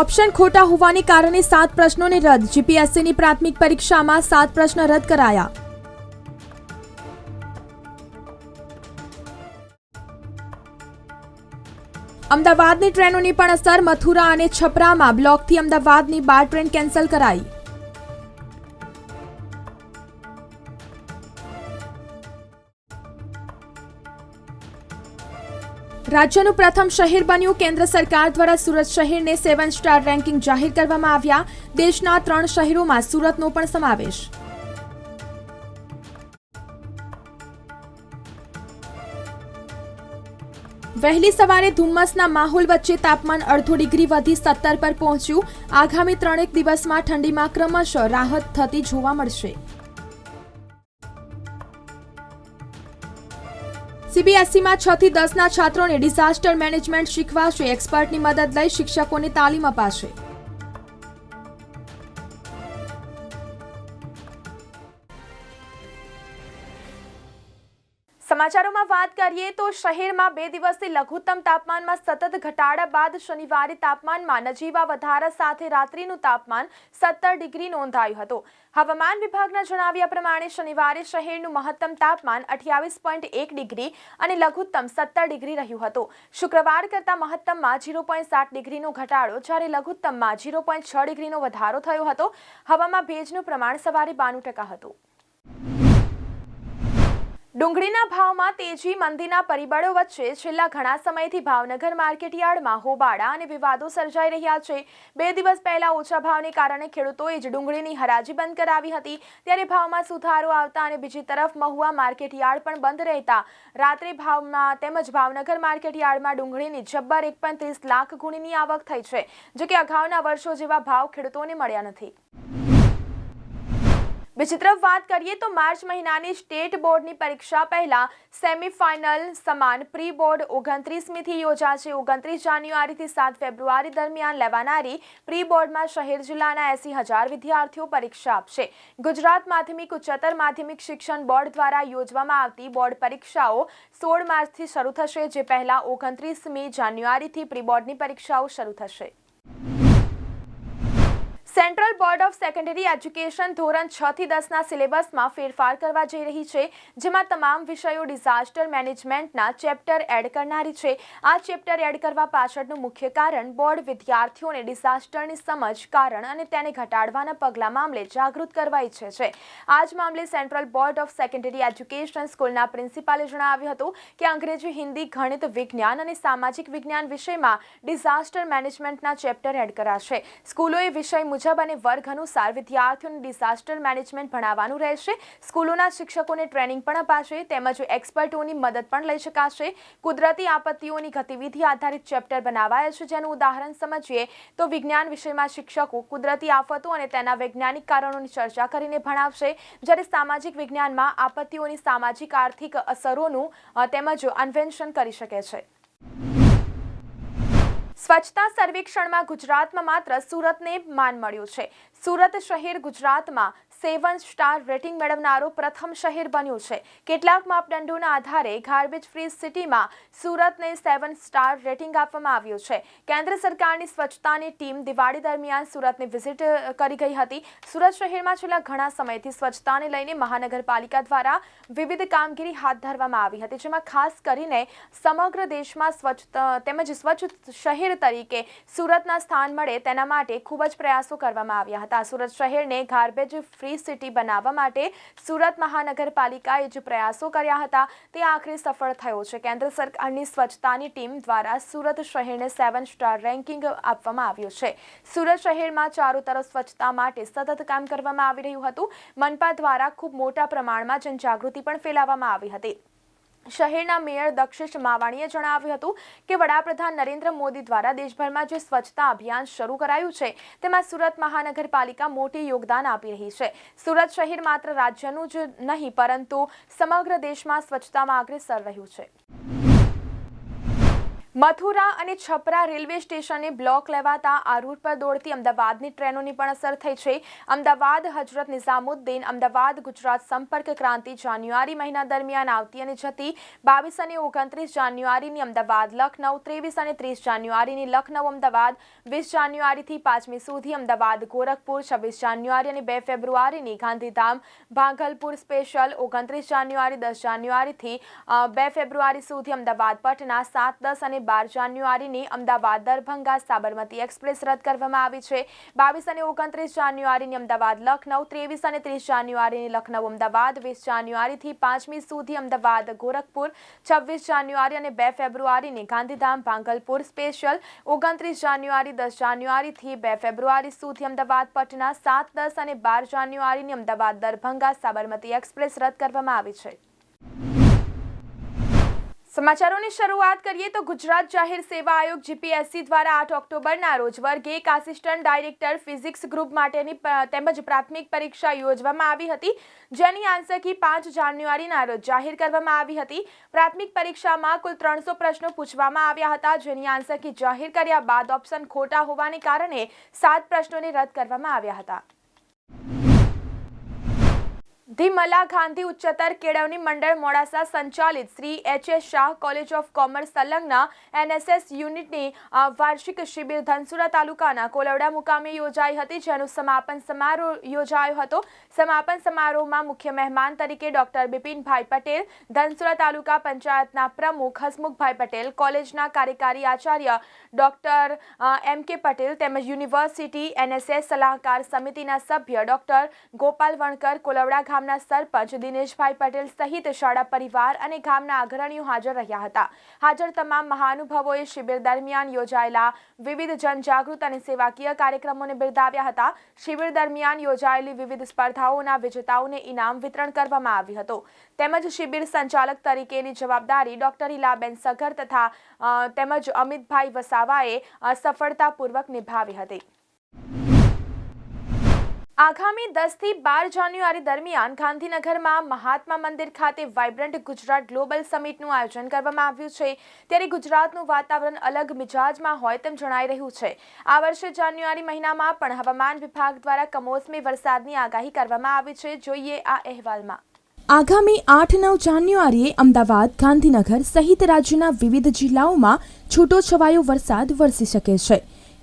Option ખોટા હોવાને કારણે સાત પ્રશ્નોને રદ. જીપીએસસીની પ્રાથમિક પરીક્ષામાં સાત પ્રશ્ન રદ કરાયા. અમદાવાદની ટ્રેનોની પણ અસર મથુરા અને છપરામાં. બ્લોકથી અમદાવાદની બાર ટ્રેન કેન્સલ કરાઈ. રાજ્યનું પ્રથમ શહેર બન્યું. કેન્દ્ર સરકાર દ્વારા સુરત શહેરને સેવન સ્ટાર રેન્કિંગ જાહેર કરવામાં આવ્યા. દેશના ત્રણ શહેરોમાં સુરતનો પણ સમાવેશ. વહેલી સવારે ધુમ્મસના માહોલ વચ્ચે તાપમાન અડધો ડિગ્રી વધી સત્તર પર પહોંચ્યું. આગામી ત્રણેક દિવસમાં ઠંડીમાં ક્રમશઃ રાહત થતી જોવા મળશે. સીબીએસઈમાં છ થી દસના છાત્રોને ડિઝાસ્ટર મેનેજમેન્ટ શીખવાશે. એક્સપર્ટની મદદ લઈ શિક્ષકોને તાલીમ અપાશે. સમાચારોમાં વાત કરીએ તો શહેરમાં બે દિવસથી લઘુત્તમ તાપમાનમાં સતત ઘટાડા બાદ શનિવારે તાપમાનમાં નજીવા વધારા સાથે રાત્રિનું તાપમાન સત્તર ડિગ્રી નોંધાયું હતું. હવામાન વિભાગના જણાવ્યા પ્રમાણે શનિવારે શહેરનું મહત્તમ તાપમાન અઠ્યાવીસ પોઈન્ટ એક ડિગ્રી અને લઘુત્તમ સત્તર ડિગ્રી રહ્યું હતું. શુક્રવાર કરતાં મહત્તમમાં ઝીરો પોઈન્ટ સાત ડિગ્રીનો ઘટાડો, જ્યારે લઘુત્તમમાં ઝીરો પોઈન્ટ છ ડિગ્રીનો વધારો થયો હતો. હવામાં ભેજનું પ્રમાણ સવારે બાણું ટકા હતું. ડુંગળીના ભાવમાં તેજી મંદીના પરિબળો વચ્ચે છેલ્લા ઘણા સમયથી ભાવનગર માર્કેટયાર્ડમાં હોબાળા અને વિવાદો સર્જાઈ રહ્યા છે. બે દિવસ પહેલા ઓછા ભાવને કારણે ખેડૂતોએ જ ડુંગળીની હરાજી બંધ કરાવી હતી. ત્યારે ભાવમાં સુધારો આવતા અને બીજી તરફ મહુવા માર્કેટયાર્ડ પણ બંધ રહેતા. રાત્રે ભાવમાં તેમજ ભાવનગર માર્કેટયાર્ડમાં ડુંગળીની જબ્બર એક લાખ ગુણીની આવક થઈ છે જો કે અગાઉના વર્ષો જેવા ભાવ ખેડૂતોને મળ્યા નથી. બીજી તરફ વાત કરીએ તો માર્ચ મહિનાની સ્ટેટ બોર્ડની પરીક્ષા પહેલા સેમીફાઇનલ સમાન પ્રી બોર્ડ ઓગણત્રીસમીથી યોજાશે. ઓગણત્રીસ જાન્યુઆરીથી સાત ફેબ્રુઆરી દરમિયાન લેવાનારી પ્રી બોર્ડમાં શહેર જિલ્લાના એસી હજાર વિદ્યાર્થીઓ પરીક્ષા આપશે. ગુજરાત માધ્યમિક, ઉચ્ચતર માધ્યમિક શિક્ષણ બોર્ડ દ્વારા યોજવામાં આવતી બોર્ડ પરીક્ષાઓ સોળ માર્ચથી શરૂ થશે, જે પહેલા ઓગણત્રીસમી જાન્યુઆરીથી પ્રી બોર્ડની પરીક્ષાઓ શરૂ થશે. Central board of secondary education ધોરણ છ થી દસના સિલેબસમાં ફેરફાર કરવા જઈ રહી છે, જેમાં તમામ વિષયો ડિઝાસ્ટર મેનેજમેન્ટના ચેપ્ટર એડ કરનારી છે. આ ચેપ્ટર એડ કરવા પાછળનું મુખ્ય કારણ બોર્ડ વિદ્યાર્થીઓને ડિઝાસ્ટરની સમજ, કારણ અને તેને ઘટાડવાના પગલાં મામલે જાગૃત કરવા ઈચ્છે છે. આ જ મામલે central board of secondary education સ્કૂલના પ્રિન્સિપાલે જણાવ્યું હતું કે અંગ્રેજી, હિન્દી, ગણિત, વિજ્ઞાન અને સામાજિક વિજ્ઞાન વિષયમાં ડિઝાસ્ટર મેનેજમેન્ટના ચેપ્ટર એડ કરાશે. સ્કૂલોએ વિષય મુજબ મુજબ અને વર્ગ અનુસાર વિદ્યાર્થીઓને ડિઝાસ્ટર મેનેજમેન્ટ ભણાવવાનું રહેશે. સ્કૂલોના શિક્ષકોને ટ્રેનિંગ પણ અપાશે, તેમજ એક્સપર્ટોની મદદ પણ લઈ શકાશે. કુદરતી આપત્તિઓની ગતિવિધિ આધારિત ચેપ્ટર બનાવાયા છે. જેનું ઉદાહરણ સમજીએ તો વિજ્ઞાન વિષયમાં શિક્ષકો કુદરતી આફતો અને તેના વૈજ્ઞાનિક કારણોની ચર્ચા કરીને ભણાવશે. જ્યારે સામાજિક વિજ્ઞાનમાં આપત્તિઓની સામાજિક આર્થિક અસરોનું તેમજ અન્વેષણ કરી શકે છે. સ્વચ્છતા સર્વેક્ષણમાં ગુજરાતમાં માત્ર સુરતને માન મળ્યું છે. સુરત શહેર ગુજરાતમાં સેવન સ્ટાર રેટિંગ મેળવનારો પ્રથમ શહેર બન્યું છે. કેટલાક માપદંડોના આધારે ગાર્બેજ ફ્રી સિટીમાં સુરતને સેવન સ્ટાર રેટિંગ આપવામાં આવ્યું છે. કેન્દ્ર સરકારની સ્વચ્છતાની ટીમ દિવાળી દરમિયાન સુરતને વિઝિટ કરી ગઈ હતી. સુરત શહેરમાં છેલ્લા ઘણા સમયથી સ્વચ્છતાને લઈને મહાનગરપાલિકા દ્વારા વિવિધ કામગીરી હાથ ધરવામાં આવી હતી, જેમાં ખાસ કરીને સમગ્ર દેશમાં સ્વચ્છ તેમજ સ્વચ્છ શહેર તરીકે સુરતના સ્થાન મળે તેના માટે ખૂબ જ પ્રયાસો કરવામાં આવ્યા હતા. સુરત શહેરને ગાર્બેજ ફ્રી સિટી બનાવવા માટે સુરત મહાનગરપાલિકાએ જે પ્રયાસો કર્યા હતા, તે આખરે સફળ થયો છે. કેન્દ્ર સરકારની સ્વચ્છતાની ટીમ દ્વારા સુરત શહેરને સેવન સ્ટાર રેન્કિંગ આપવામાં આવ્યું છે. સુરત શહેરમાં ચારો તરફ સ્વચ્છતા માટે સતત કામ કરવામાં આવી રહ્યું હતું. મનપા દ્વારા ખૂબ મોટા પ્રમાણમાં જનજાગૃતિ પણ ફેલાવવામાં આવી હતી. શહેરના મેયર દક્ષિશ માવાણીએ જણાવ્યું હતું કે વડાપ્રધાન નરેન્દ્ર મોદી દ્વારા દેશભરમાં જે સ્વચ્છતા અભિયાન શરૂ કરાયું છે, તેમાં સુરત મહાનગરપાલિકા મોટી યોગદાન આપી રહી છે. સુરત શહેર માત્ર રાજ્યનું જ નહીં, પરંતુ સમગ્ર દેશમાં સ્વચ્છતામાં અગ્રેસર રહ્યું છે. મથુરા અને છપરા રેલવે સ્ટેશને બ્લોક લેવાતા આ રૂટ પર દોડતી અમદાવાદની ટ્રેનોની પણ અસર થઈ છે. અમદાવાદ હજરત નિઝામુદ્દીન, અમદાવાદ, ગુજરાત સંપર્ક ક્રાંતિ જાન્યુઆરી મહિના દરમિયાન આવતી અને જતી બાવીસ અને ઓગણત્રીસ જાન્યુઆરીની અમદાવાદ લખનઉ ત્રેવીસ અને ત્રીસ જાન્યુઆરીની લખનઉ અમદાવાદ, વીસ જાન્યુઆરીથી પાંચમી સુધી અમદાવાદ, ગોરખપુર, છવ્વીસ જાન્યુઆરી અને બે ફેબ્રુઆરીની ગાંધીધામ, ભાગલપુર સ્પેશિયલ, ઓગણત્રીસ જાન્યુઆરી, દસ જાન્યુઆરીથી બે ફેબ્રુઆરી સુધી અમદાવાદ, પટના સાત, દસ અને બાર જાન્યુઆરીની અમદાવાદ દરભંગા સાબરમતી એક્સપ્રેસ રદ કરવામાં આવી છે. બાવીસ અને ઓગણત્રીસ જાન્યુઆરીની અમદાવાદ લખનઉ ત્રેવીસ અને ત્રીસ જાન્યુઆરીની લખનઉ અમદાવાદ, વીસ જાન્યુઆરીથી પાંચમી સુધી અમદાવાદ ગોરખપુર, છવ્વીસ જાન્યુઆરી અને બે ફેબ્રુઆરીની ગાંધીધામ ભાંગલપુર સ્પેશિયલ, ઓગણત્રીસ જાન્યુઆરી, દસ જાન્યુઆરીથી બે ફેબ્રુઆરી સુધી અમદાવાદ પટના, સાત, દસ અને બાર જાન્યુઆરીની અમદાવાદ દરભંગા સાબરમતી એક્સપ્રેસ રદ કરવામાં આવી છે. સમાચારોની શરૂઆત કરીએ તો ગુજરાત જાહેર સેવા આયોગ જીપીએસસી દ્વારા આઠ ઓક્ટોબરના રોજ વર્ગ એક આસિસ્ટન્ટ ડાયરેક્ટર ફિઝિક્સ ગ્રુપ માટેની તેમજ પ્રાથમિક પરીક્ષા યોજવામાં આવી હતી, જેની આન્સર કી પાંચ જાન્યુઆરીના રોજ જાહેર કરવામાં આવી હતી. પ્રાથમિક પરીક્ષામાં કુલ ત્રણસો પ્રશ્નો પૂછવામાં આવ્યા હતા, જેની આન્સર કી જાહેર કર્યા બાદ ઓપ્શન ખોટા હોવાને કારણે સાત પ્રશ્નોને રદ કરવામાં આવ્યા હતા. ધીમલા ગાંધી ઉચ્ચતર કેળવણી મંડળ મોડાસા સંચાલિત Shri H S Shah college of commerce સંલગ્ન એનએસએસ યુનિટની વાર્ષિક શિબિર ધનસુરા તાલુકાના કોલવડા મુકામે યોજાઈ હતી, જેનું સમાપન સમારોહ યોજાયો હતો. સમાપન સમારોહમાં મુખ્ય મહેમાન તરીકે ડોક્ટર બિપિનભાઈ પટેલ, ધનસુરા તાલુકા પંચાયતના પ્રમુખ હસમુખભાઈ પટેલ, કોલેજના કાર્યકારી આચાર્ય ડોક્ટર એમ કે પટેલ તેમજ યુનિવર્સિટી એનએસએસ સલાહકાર સમિતિના સભ્ય ડોક્ટર ગોપાલ વણકર, કોલવડા ગામના સરપંચ દિનેશભાઈ પટેલ સહિત શાળા પરિવાર અને ગામના અગ્રણીઓ હાજર રહ્યા હતા. હાજર તમામ મહાનુભાવોએ શિબિર દરમિયાન યોજાયેલા વિવિધ જનજાગૃત અને સેવાકીય કાર્યક્રમોને બિરદાવ્યા હતા. શિબિર દરમિયાન યોજાયેલી વિવિધ સ્પર્ધાઓના વિજેતાઓને ઇનામ વિતરણ કરવામાં આવ્યું હતું. તેમજ શિબિર સંચાલક તરીકેની જવાબદારી ડોક્ટર હિલાબેન સગર તથા તેમજ અમિતભાઈ વસાવાએ સફળતાપૂર્વક નિભાવી હતી. આગામી દસથી બાર જાન્યુઆરી દરમિયાન ગાંધીનગરમાં મહાત્મા મંદિર ખાતે વાઇબ્રન્ટ ગુજરાત ગ્લોબલ સમિટનું આયોજન કરવામાં આવ્યું છે. ત્યારે ગુજરાતનું વાતાવરણ અલગ મિજાજમાં હોય તેમ જણાઈ રહ્યું છે. આ વર્ષે જાન્યુઆરી મહિનામાં પણ હવામાન વિભાગ દ્વારા કમોસમી વરસાદની આગાહી કરવામાં આવી છે. જોઈએ આ અહેવાલમાં. આગામી આઠ નવ જાન્યુઆરીએ અમદાવાદ, ગાંધીનગર સહિત રાજ્યના વિવિધ જિલ્લાઓમાં છૂટોછવાયો વરસાદ વરસી શકે છે.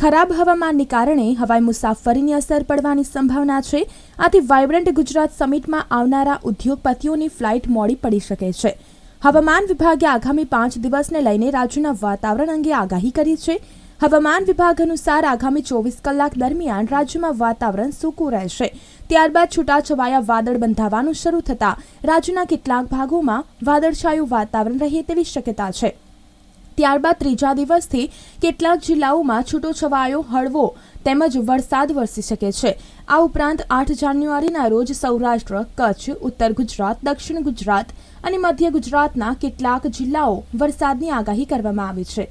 ખરાબ હવામાનને કારણે હવાઈ મુસાફરીની અસર પડવાની સંભાવના છે. આથી વાઇબ્રન્ટ ગુજરાત સમિટમાં આવનારા ઉદ્યોગપતિઓની ફ્લાઇટ મોડી પડી શકે છે. હવામાન વિભાગે આગામી પાંચ દિવસને લઈને રાજ્યના વાતાવરણ અંગે આગાહી કરી છે. હવામાન વિભાગ અનુસાર આગામી ચોવીસ કલાક દરમિયાન રાજ્યમાં વાતાવરણ સૂકું રહેશે. ત્યારબાદ છૂટાછવાયા વાદળ બંધાવાનું શરૂ થતાં રાજ્યના કેટલાક ભાગોમાં વાદળછાયું વાતાવરણ રહે તેવી શક્યતા છે. ત્યારબાદ ત્રીજા દિવસથી કેટલાક જિલ્લાઓમાં છૂટોછવાયો હળવો તેમજ વરસાદ વરસી શકે છે. આ ઉપરાંત આઠ જાન્યુઆરીના રોજ સૌરાષ્ટ્ર, કચ્છ, ઉત્તર ગુજરાત, દક્ષિણ ગુજરાત અને મધ્ય ગુજરાતના કેટલાક જિલ્લાઓ વરસાદની આગાહી કરવામાં આવી છે.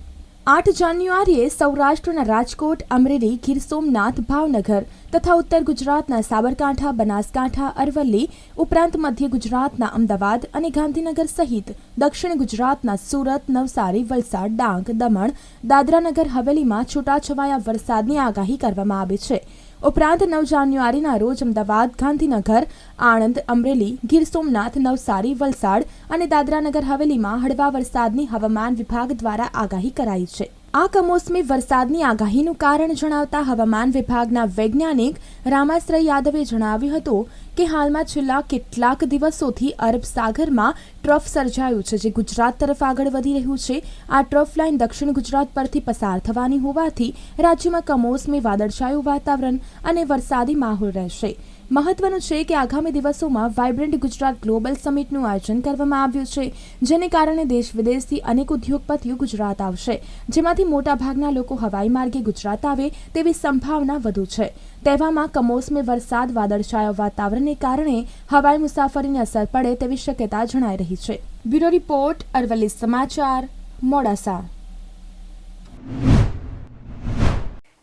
આઠ જાન્યુઆરીએ સૌરાષ્ટ્રના રાજકોટ, અમરેલી, ગીર સોમનાથ, ભાવનગર તથા ઉત્તર ગુજરાતના સાબરકાંઠા, બનાસકાંઠા, અરવલ્લી ઉપરાંત મધ્ય ગુજરાતના અમદાવાદ અને ગાંધીનગર સહિત દક્ષિણ ગુજરાતના સુરત, નવસારી, વલસાડ, ડાંગ, દમણ, દાદરાનગર, હવેલીમાં છૂટાછવાયા વરસાદની આગાહી કરવામાં આવી છે. ઉપરાંત નવ જાન્યુઆરીના રોજ અમદાવાદ, ગાંધીનગર, આણંદ, અમરેલી, ગીર સોમનાથ, નવસારી, વલસાડ અને દાદરાનગર હવેલીમાં હળવા વરસાદની હવામાન વિભાગ દ્વારા આગાહી કરાઈ છે. આ કમોસમી વરસાદની આગાહીનું કારણ જણાવતા હવામાન વિભાગના વૈજ્ઞાનિક રામાશ્રય યાદવે જણાવ્યું હતું કે હાલમાં છેલ્લા કેટલાક દિવસોથી અરબ સાગરમાં ટ્રફ સર્જાયું છે, જે ગુજરાત તરફ આગળ વધી રહ્યું છે. આ ટ્રફ લાઇન દક્ષિણ ગુજરાત પરથી પસાર થવાની હોવાથી રાજ્યમાં કમોસમી વાદળછાયું વાતાવરણ અને વરસાદી માહોલ રહેશે. મહત્વનું છે કે આગામી દિવસોમાં વાઇબ્રન્ટ ગુજરાત ગ્લોબલ સમિટનું આયોજન કરવામાં આવ્યું છે, જેને કારણે દેશ વિદેશથી અનેક ઉદ્યોગપતિઓ ગુજરાત આવશે. જેમાંથી મોટાભાગના લોકો હવાઈ માર્ગે ગુજરાત આવે તેવી સંભાવના વધુ છે. તેવામાં કમોસમી વરસાદ, વાદળછાયા વાતાવરણને કારણે હવાઈ મુસાફરીને અસર પડે તેવી શક્યતા જણાઈ રહી છે. બ્યુરો રિપોર્ટ, અરવલ્લી સમાચાર, મોડાસા.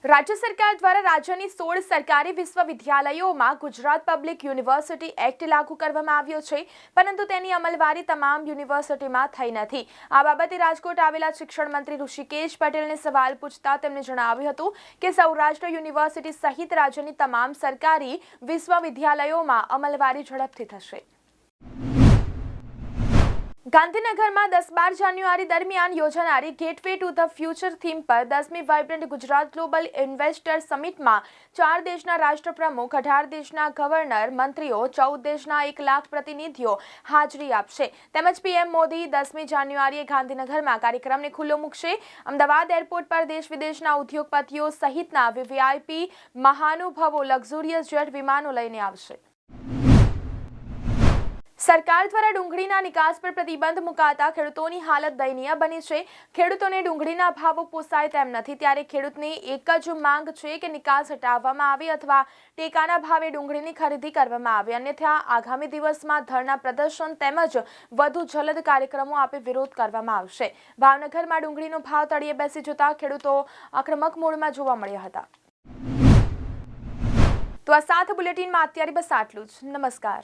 રાજ્ય સરકાર દ્વારા રાજ્યની સોળ સરકારી વિશ્વવિદ્યાલયોમાં ગુજરાત પબ્લિક યુનિવર્સિટી એક્ટ લાગુ કરવામાં આવ્યો છે, પરંતુ તેની અમલવારી તમામ યુનિવર્સિટીમાં થઈ નથી. આ બાબતે રાજકોટ આવેલા શિક્ષણ મંત્રી ઋષિકેશ પટેલને સવાલ પૂછતા તેમણે જણાવ્યું હતું કે સૌરાષ્ટ્ર યુનિવર્સિટી સહિત રાજ્યની તમામ સરકારી વિશ્વવિદ્યાલયોમાં અમલવારી ઝડપથી થશે. ગાંધીનગરમાં દસ બાર જાન્યુઆરી દરમિયાન યોજાનારી gateway to the future theme પર દસમી વાઇબ્રન્ટ ગુજરાત ગ્લોબલ ઇન્વેસ્ટર સમિટમાં ચાર દેશના રાષ્ટ્રપ્રમુખ, અઢાર દેશના ગવર્નર મંત્રીઓ, ચૌદ દેશના એક લાખ પ્રતિનિધિઓ હાજરી આપશે. તેમજ પીએમ મોદી દસમી જાન્યુઆરીએ ગાંધીનગરમાં કાર્યક્રમને ખુલ્લો મૂકશે. અમદાવાદ એરપોર્ટ પર દેશ વિદેશના ઉદ્યોગપતિઓ સહિતના વીવીઆઈપી મહાનુભાવો લક્ઝુરિયસ જેટ વિમાનો લઈને આવશે. સરકાર દ્વારા ડુંગળીના નિકાસ પર પ્રતિબંધ મુકાતા ખેડૂતોની હાલત દયનીય બની છે. ખેડૂતોને ડુંગળીના ભાવો પોસાય તેમ નથી. ત્યારે ખેડૂતની એક જ માંગ છે કે નિકાસ હટાવવામાં આવે અથવા ટેકાના ભાવે ડુંગળીની ખરીદી કરવામાં આવે. અન્યથા, આગામી દિવસમાં ધરના પ્રદર્શન તેમજ વધુ જલદ કાર્યક્રમો આપે વિરોધ કરવામાં આવશે. ભાવનગરમાં ડુંગળીનો ભાવ તળિયે બેસી જતા ખેડૂતો આક્રમક મૂડમાં જોવા મળ્યા હતા. તો આ સાથ બુલેટિનમાં અત્યારે બસ આટલું જ. નમસ્કાર.